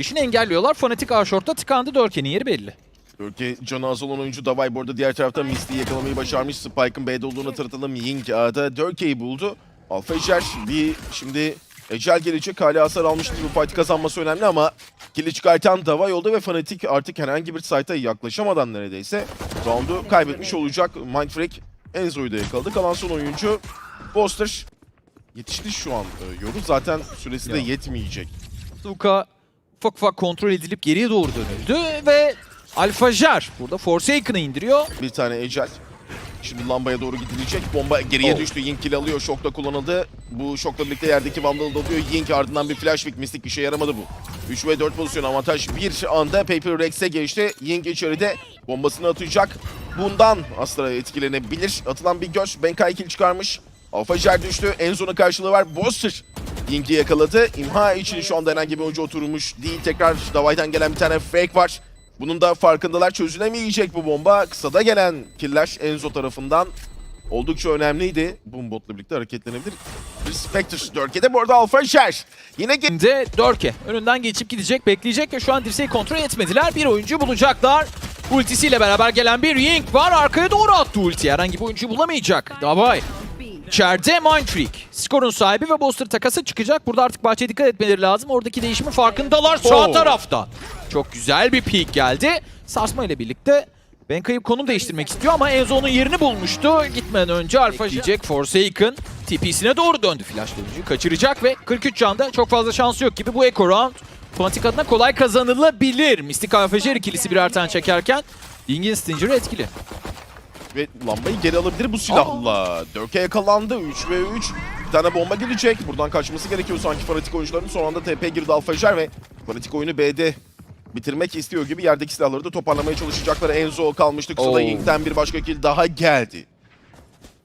İşini engelliyorlar. Fanatik A short'ta tıkandı. Dörken'in yeri belli. Ülke canı az olan oyuncu Davay bu arada diğer tarafta Misty'yi yakalamayı başarmış. Spike'ın B'de olduğunu hatırlatalım. Ying A'da Dörke'yi buldu. Alpha Ejder bir şimdi Ecel gelecek. Hala hasar almıştı. Bu fight'ı kazanması önemli ama kili çıkartan Davay oldu ve Fnatic artık herhangi bir site'a yaklaşamadan neredeyse round'u kaybetmiş olacak. Mindfreak Enzo'yu da yakaladı. Kalan son oyuncu Boster. Yetişti şu an e, Yoru. Zaten süresi de yetmeyecek. Luka ufak ufak kontrol edilip geriye doğru dönüldü ve Alpha Jar burada Forsaken'ı indiriyor. Bir tane Ecel. Şimdi lambaya doğru gidilecek. Bomba geriye Oh. düştü. Yink kill alıyor. Şokta kullanıldı. Bu şokla birlikte yerdeki Vandal'ı dalıyor. Yink ardından bir flash pick. Mystic işe yaramadı bu. 3 ve 4 pozisyon avantaj bir anda Paper Rex'e geçti. Yink içeride bombasını atacak. Bundan Astra etkilenebilir. Atılan bir göz. Benkai kill çıkarmış. Alpha Jar düştü. Enzo'nun karşılığı var. Boster Yink'i yakaladı. İmha için şu anda herhangi bir oyuncu oturmuş değil. Tekrar Davay'dan gelen bir tane fake var. Bunun da farkındalar. Çözülemeyecek bu bomba. Kısada gelen killer Enzo tarafından oldukça önemliydi. Boombot'la birlikte hareketlenebilir. Bir Spectre Dörke'de bu arada Alpha Jar. Yine Şimdi Dörke önünden geçip gidecek, bekleyecek ve şu an dirseği kontrol etmediler. Bir oyuncu bulacaklar. Ultisiyle beraber gelen bir Ying var. Arkaya doğru attı ulti. Herhangi bir oyuncu bulamayacak. Davay. İçeride Mindfreak. Skorun sahibi ve Boster takası çıkacak. Burada artık bahçeye dikkat etmeleri lazım. Oradaki değişimin farkındalar sağ Oo. tarafta. Çok güzel bir peek geldi. Sarsma ile birlikte Ben kayıp konum değiştirmek istiyor ama Enzo'nun yerini bulmuştu. Gitmeden önce Alpha diyecek Forsaken TP'sine doğru döndü. Flash dönücüyü kaçıracak ve 43 canda çok fazla şansı yok gibi bu Echo Round. Fnatic adına kolay kazanılabilir. Mystic Jer ikilisi birer tane çekerken Ying'in Stinger'ı etkili. Ve lambayı geri alabilir bu silahla. Dörke yakalandı. 3 ve 3. Bir tane bomba gelecek. Buradan kaçması gerekiyor sanki Fnatic oyuncuların. Son anda TP girdi Alpha Jar ve Fnatic oyunu B'de bitirmek istiyor gibi yerdeki silahları da toparlamaya çalışacaklar. Enzo kalmıştı. Kısada Oo. Ying'den bir başka kill daha geldi.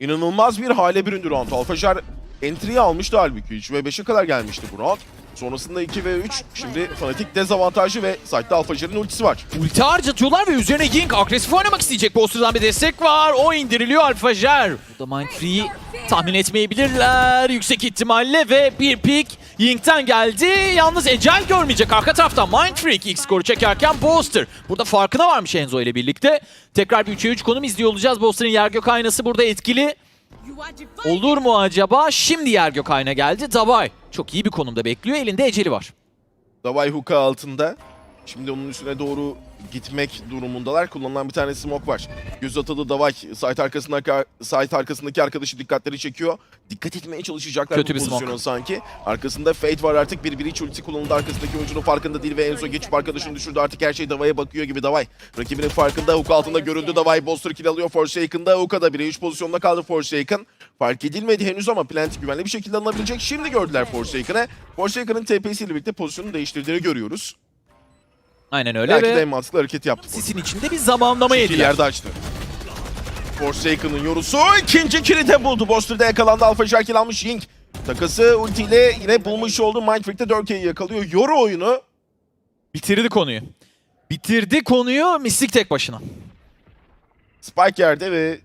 İnanılmaz bir hale büründü round. Alpha Jar entry'yi almıştı halbuki. 3 ve 5'e kadar gelmişti bu round. Sonrasında 2 ve 3. Şimdi Fnatic dezavantajı ve site'de Alpha Jar'ın ultisi var. Ulti harcatıyorlar ve üzerine Ying agresif oynamak isteyecek. Boster'dan bir destek var. O indiriliyor Alpha Jer. Burada Mindfree'yi tahmin etmeyebilirler yüksek ihtimalle ve bir pick Ying'den geldi. Yalnız Ecel görmeyecek. Arka taraftan Mindfreak ilk skoru çekerken Boster. Burada farkına varmış Enzo ile birlikte. Tekrar bir 3'e 3 konum izliyor olacağız. Boster'ın yer gök aynası burada etkili. Olur mu acaba? Şimdi yer gök ayna geldi. Davay çok iyi bir konumda bekliyor. Elinde Eceli var. Davay Hook'a altında. Şimdi onun üstüne doğru gitmek durumundalar. Kullanılan bir tane smoke var. Göz atalı Davay site arkasındaki, site arkasındaki arkadaşı dikkatleri çekiyor. Dikkat etmeye çalışacaklar Kötü bu bir pozisyona sanki. Arkasında Fate var artık. Bir biri ulti kullanıldı. Arkasındaki oyuncunun farkında değil ve Enzo geçip arkadaşını düşürdü. Artık her şey Davay'a bakıyor gibi Davay. Rakibinin farkında. Hook altında göründü Davay. Bolster kill alıyor. Forsaken'da Hook'a da 1'e 3 pozisyonda kaldı Forsaken. Fark edilmedi henüz ama Plant güvenli bir şekilde alınabilecek. Şimdi gördüler Forsaken'ı. Forsaken'ın TP'siyle birlikte pozisyonunu değiştirdiğini görüyoruz. Aynen öyle Belki de ve en mantıklı hareket yaptı. sisin içinde bir zamanlama İki yediler. yerde açtı. Forsaken'ın yorusu ikinci kili de buldu. Boster'da yakalandı. Alpha Jarkin almış Ying. Takası ultiyle yine bulmuş oldu. Mindfreak'te 4K'yi yakalıyor. Yoru oyunu. Bitirdi konuyu. Bitirdi konuyu Mystic tek başına. Spike yerde ve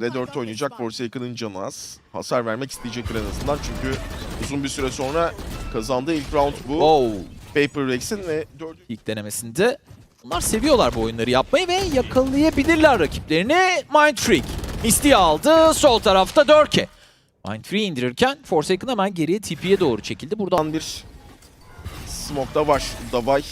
Red 4 oynayacak. Forsaken'ın canı az. Hasar vermek isteyecektir en azından. Çünkü uzun bir süre sonra kazandığı ilk round bu. Wow. Paper Rex'in ve 4. İlk denemesinde. Bunlar seviyorlar bu oyunları yapmayı ve yakalayabilirler rakiplerini. Mindfreak. Misty aldı. Sol tarafta Dörke. Mindfreak indirirken Forsaken hemen geriye TP'ye doğru çekildi. Buradan bir smoke da var. Davay.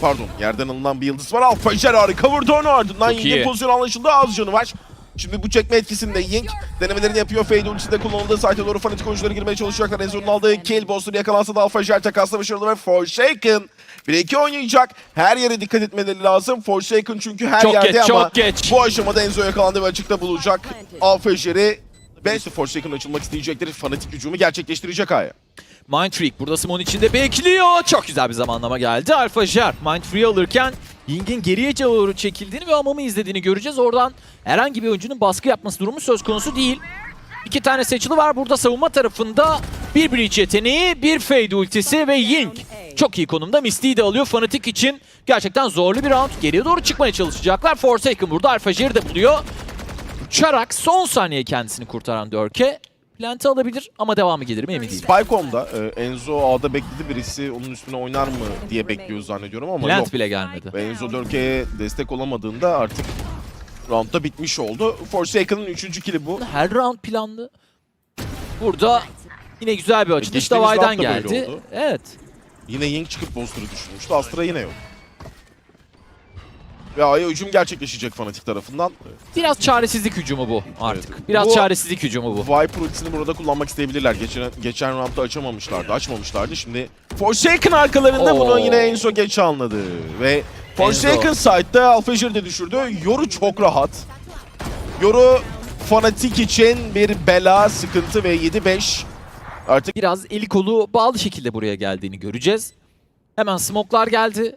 Pardon yerden alınan bir yıldız var. Alpha Jar harika vurdu onu ardından Çok iyi. pozisyon anlaşıldı. Az canı var. Şimdi bu çekme etkisinde Ying denemelerini yapıyor. Fade ultisi de kullanıldı. Site'e doğru fanatik oyuncuları girmeye çalışacaklar. Enzo'nun aldığı kill. Boster yakalansa da Alpha Jar takasla başarılı ve Forsaken 1-2 oynayacak. Her yere dikkat etmeleri lazım. Forsaken çünkü her Çok yerde geç, ama çok geç. bu aşamada Enzo yakalandı ve açıkta bulacak. Alpha Jar'i Best Forsaken açılmak isteyecektir. Fanatik hücumu gerçekleştirecek A'ya. Mindfreak burada Simon içinde bekliyor. Çok güzel bir zamanlama geldi. Alpha Jar Mindfreak'i alırken Ying'in geriye doğru çekildiğini ve hamamı izlediğini göreceğiz. Oradan herhangi bir oyuncunun baskı yapması durumu söz konusu değil. İki tane seçili var burada savunma tarafında. Bir breach yeteneği, bir fade ultisi ve Ying. Çok iyi konumda Misty'yi de alıyor. Fnatic için gerçekten zorlu bir round. Geriye doğru çıkmaya çalışacaklar. Forsaken burada Jar'i de buluyor. Uçarak son saniye kendisini kurtaran Dörke. Plant'i alabilir ama devamı gelir mi emin değilim. Spycom'da e, Enzo A'da bekledi birisi onun üstüne oynar mı diye bekliyor zannediyorum ama Plant yok. bile gelmedi. Ve Enzo Dörke'ye destek olamadığında artık roundda bitmiş oldu. Forsaken'ın 3. kili bu. Her round planlı. Burada yine güzel bir açılış geçtiğimiz Davay'dan round da böyle geldi. oldu. Evet. Yine Ying çıkıp Monster'ı düşürmüştü. Astra yine yok. Ve A'ya hücum gerçekleşecek fanatik tarafından. Biraz çaresizlik hücumu bu artık. Evet. Biraz Bu- çaresizlik hücumu bu. Viper ultisini burada kullanmak isteyebilirler. Geçen, geçen roundda açamamışlardı, açmamışlardı. Şimdi Forsaken arkalarında Oo. bunu yine Enzo geç anladı. Ve Forsaken side'da Alphajir'i de düşürdü. Yoru çok rahat. Yoru fanatik için bir bela, sıkıntı ve 7-5. Artık Biraz eli kolu bağlı şekilde buraya geldiğini göreceğiz. Hemen smoke'lar geldi.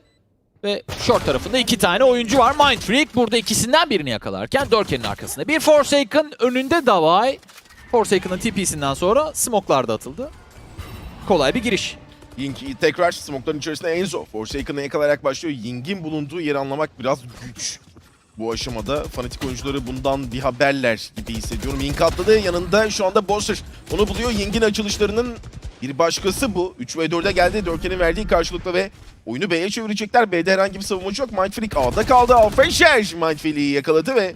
Ve short tarafında iki tane oyuncu var. Mindfreak burada ikisinden birini yakalarken Dörken'in arkasında. Bir Forsaken önünde Davay. Forsaken'ın TP'sinden sonra smoke'lar da atıldı. Kolay bir giriş. Ying tekrar smoke'ların içerisinde Enzo. Forsaken'ı yakalayarak başlıyor. Ying'in bulunduğu yeri anlamak biraz güç. Bu aşamada fanatik oyuncuları bundan bir haberler gibi hissediyorum. Ying atladı yanında şu anda Bosser. Onu buluyor. Ying'in açılışlarının bir başkası bu. 3 ve 4'e geldi. Dörken'in verdiği karşılıkla ve oyunu B'ye çevirecekler. B'de herhangi bir savunmacı yok. Mindfreak A'da kaldı. Alpha Şerj Mindfreak'i yakaladı ve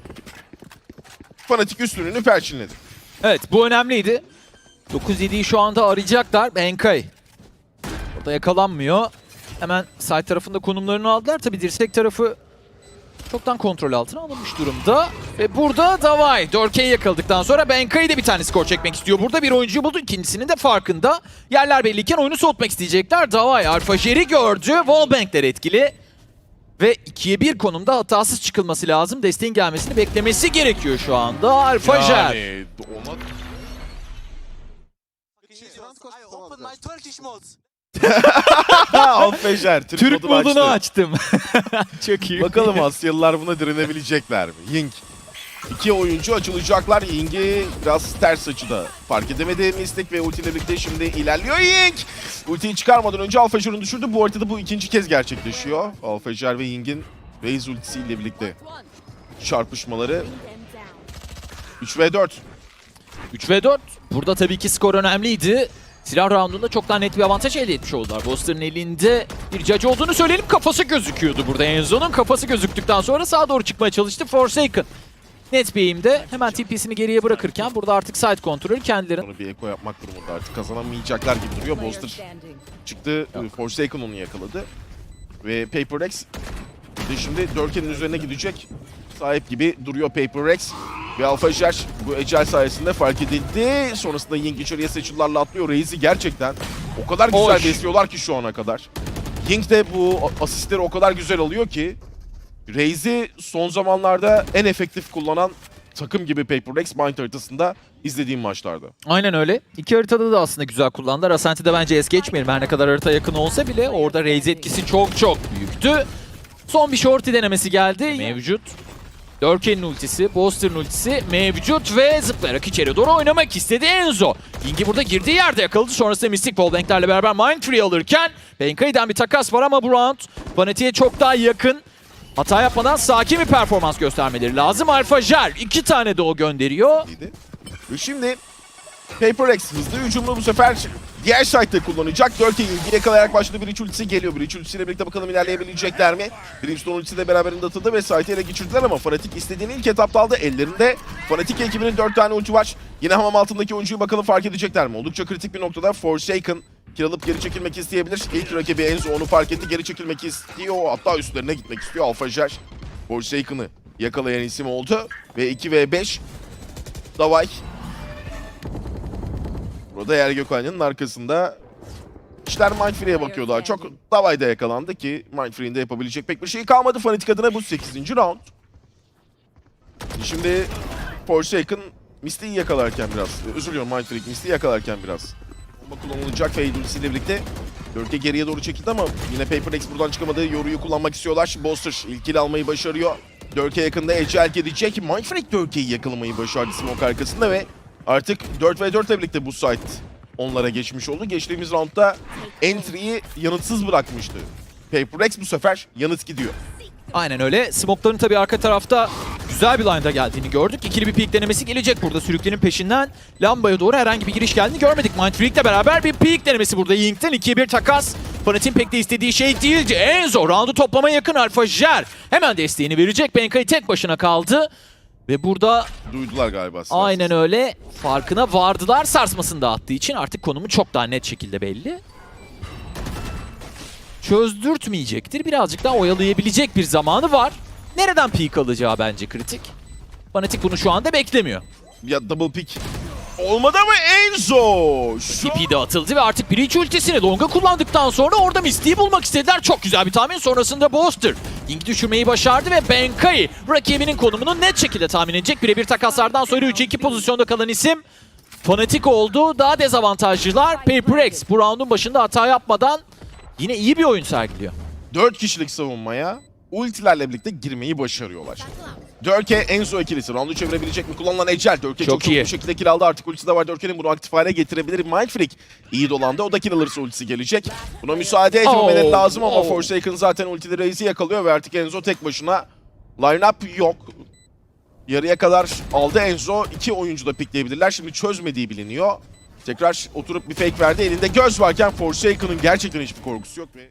fanatik üstünlüğünü perçinledi. Evet bu önemliydi. 9-7'yi şu anda arayacaklar. Benkay. Orada yakalanmıyor. Hemen side tarafında konumlarını aldılar. Tabi dirsek tarafı çoktan kontrol altına alınmış durumda. Ve burada Davay. Dörke'yi yakaladıktan sonra Benkay de bir tane skor çekmek istiyor. Burada bir oyuncuyu buldu. İkincisinin de farkında. Yerler belliyken oyunu soğutmak isteyecekler. Davay Alfa Jerry gördü. Wallbank'ler etkili. Ve 2'ye 1 konumda hatasız çıkılması lazım. Desteğin gelmesini beklemesi gerekiyor şu anda. Alfa Jer. Yani ona I opened my Turkish mods. Şer Türk, Türk modunu modunu açtı. açtım. Çok iyi. Bakalım Asyalılar buna direnebilecekler mi? Ying. İki oyuncu açılacaklar. Ying'i biraz ters açıda fark edemedi Mystic ve ulti ile birlikte şimdi ilerliyor Ying. Ultiyi çıkarmadan önce Alfajar'ın düşürdü. Bu haritada bu ikinci kez gerçekleşiyor. Alfajar ve Ying'in Raze ultisiyle birlikte çarpışmaları. 3 ve 4. 3 ve 4. Burada tabii ki skor önemliydi. Silah roundunda çok daha net bir avantaj elde etmiş oldular. Boster'ın elinde bir judge olduğunu söyleyelim. Kafası gözüküyordu burada Enzo'nun. Kafası gözüktükten sonra sağa doğru çıkmaya çalıştı Forsaken. Net bir eğimde hemen TP'sini geriye bırakırken burada artık side kontrolü kendilerinin Onu bir eko yapmak durumunda artık kazanamayacaklar gibi duruyor. Boster çıktı. Forsaken onu yakaladı. Ve Paper Rex şimdi Dörken'in üzerine gidecek. Sahip gibi duruyor Paper Rex. Ve Alpha Jer bu ecel sayesinde fark edildi. Sonrasında Ying içeriye seçilerle atlıyor. Reis'i gerçekten o kadar güzel Hoş. besliyorlar ki şu ana kadar. Ying de bu asistleri o kadar güzel alıyor ki Reis'i son zamanlarda en efektif kullanan takım gibi Paper Rex Mind haritasında izlediğim maçlarda. Aynen öyle. İki haritada da aslında güzel kullandılar. Ascent'i bence es geçmeyelim. Her ne kadar harita yakın olsa bile orada Raze etkisi çok çok büyüktü. Son bir shorty denemesi geldi. Mevcut. Dörken'in ultisi, Boster'ın ultisi mevcut ve zıplayarak içeri doğru oynamak istedi Enzo. Yingi burada girdiği yerde yakaladı. Sonrasında Mystic Wallbank'lerle beraber Mindfree alırken Benkai'den bir takas var ama bu round Vanati'ye çok daha yakın. Hata yapmadan sakin bir performans göstermeleri lazım. Alpha Jer iki tane de o gönderiyor. şimdi Paper X hızlı hücumunu bu sefer diğer site'de kullanacak. Dörke'yi ilgi yakalayarak başladı. İç ultisi geliyor. İç ultisiyle birlikte bakalım ilerleyebilecekler mi? Brimstone ultisi de beraberinde atıldı ve site'i ele geçirdiler ama Fnatic istediğini ilk etapta aldı. Ellerinde Fnatic ekibinin 4 tane ulti var. Yine hamam altındaki oyuncuyu bakalım fark edecekler mi? Oldukça kritik bir noktada Forsaken kill alıp geri çekilmek isteyebilir. İlk rakibi Enzo onu fark etti. Geri çekilmek istiyor. Hatta üstlerine gitmek istiyor. Alpha Jer Forsaken'ı yakalayan isim oldu. Ve 2 v 5 Davay Burada Yer Gökhan'ın arkasında işler Mindfree'ye bakıyor daha çok. Davay da yakalandı ki Mindfree'nin de yapabilecek pek bir şey kalmadı. Fanatik adına bu 8. round. Şimdi Forsaken Misty'yi yakalarken biraz, özür diliyorum Mindfreak Misty'yi yakalarken biraz. Bomba kullanılacak Fade ultisiyle birlikte. Dörke geriye doğru çekildi ama yine Paper X buradan çıkamadı. Yoruyu kullanmak istiyorlar. Boster ilk kill almayı başarıyor. Dörke yakında Ecel gidecek. Mindfreak Dörke'yi yakalamayı başardı Smoke arkasında ve artık 4 ve 4 ile birlikte bu site onlara geçmiş oldu. Geçtiğimiz roundda entry'yi yanıtsız bırakmıştı. Paper X bu sefer yanıt gidiyor. Aynen öyle. Smoke'ların tabii arka tarafta güzel bir line'da geldiğini gördük. İkili bir peek denemesi gelecek burada. Sürüklerin peşinden lambaya doğru herhangi bir giriş geldiğini görmedik. Mindfreak'le beraber bir peek denemesi burada. Yink'ten 2'ye 1 takas. Fanatik'in pek de istediği şey değildi. Enzo roundu toplamaya yakın Alfa Jer. Hemen desteğini verecek. Benkay tek başına kaldı. Ve burada Duydular galiba. Sinan. aynen öyle farkına vardılar. Sarsmasını dağıttığı için artık konumu çok daha net şekilde belli. Çözdürtmeyecektir. Birazcık daha oyalayabilecek bir zamanı var. Nereden peak alacağı bence kritik. Fanatik bunu şu anda beklemiyor. Ya double pick. Olmadı mı Enzo? TP de atıldı ve artık Breach ultisini Long'a kullandıktan sonra orada Misty'yi bulmak istediler. Çok güzel bir tahmin. Sonrasında Boster Yink düşürmeyi başardı ve Benkai rakibinin konumunu net şekilde tahmin edecek. Birebir takaslardan sonra 3-2 pozisyonda kalan isim Fnatic oldu. Daha dezavantajlılar. Paper X bu roundun başında hata yapmadan yine iyi bir oyun sergiliyor. 4 kişilik savunmaya ultilerle birlikte girmeyi başarıyorlar. Dörke Enzo ikilisi. Roundu çevirebilecek mi? Kullanılan Ecel. Dörke çok, Çok iyi. bu şekilde kill aldı. Artık ultisi de var. Dörke'nin bunu aktif hale getirebilir. Mindfreak iyi dolandı. O da kill alırsa ultisi gelecek. Buna müsaade etmemeleri Oh, lazım ama oh. Forsaken zaten ultili Reis'i yakalıyor ve artık Enzo tek başına. Line-up yok. Yarıya kadar aldı Enzo. İki oyuncu da pikleyebilirler. Şimdi çözmediği biliniyor. Tekrar oturup bir fake verdi. Elinde göz varken Forsaken'ın gerçekten hiçbir korkusu yok ve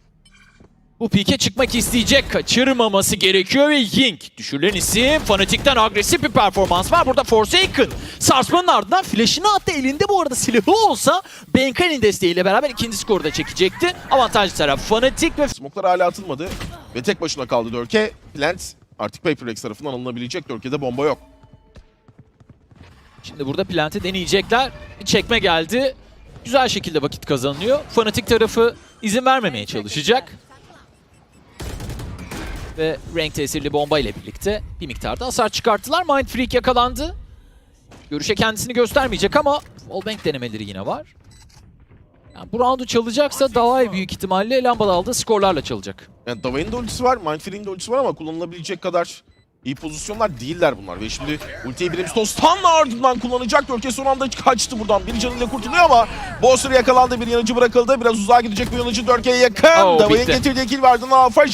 Bu pike çıkmak isteyecek. Kaçırmaması gerekiyor ve Yink. Düşürülen isim. Fanatik'ten agresif bir performans var. Burada Forsaken. Sarsmanın ardından flash'ını attı. Elinde bu arada silahı olsa Benkai'nin desteğiyle beraber ikinci skoru da çekecekti. Avantajlı taraf Fanatik ve Smoklar hala atılmadı ve tek başına kaldı Dörke. Plant artık Paper Rex tarafından alınabilecek. Dörke'de bomba yok. Şimdi burada plant'i deneyecekler. Çekme geldi. Güzel şekilde vakit kazanılıyor. Fanatik tarafı izin vermemeye çalışacak. Ve renk tesirli bomba ile birlikte bir miktarda hasar çıkarttılar. Mindfreak yakalandı. Görüşe kendisini göstermeyecek ama wallbang denemeleri yine var. Yani bu roundu çalacaksa Davai büyük ihtimalle lambalı aldığı skorlarla çalacak. Yani Davay'ın da ultisi var, Mindfreak'in de ultisi var ama kullanılabilecek kadar iyi pozisyonlar değiller bunlar. Ve şimdi ultiyi Brimstone stun'la ardından kullanacak. Dörke son anda kaçtı buradan. Bir canıyla kurtuluyor ama Boster yakalandı. Bir yanıcı bırakıldı. Biraz uzağa gidecek bu yanıcı Dörke'ye yakın. Oh, Davay'ın getirdiği kill vardı. Alfa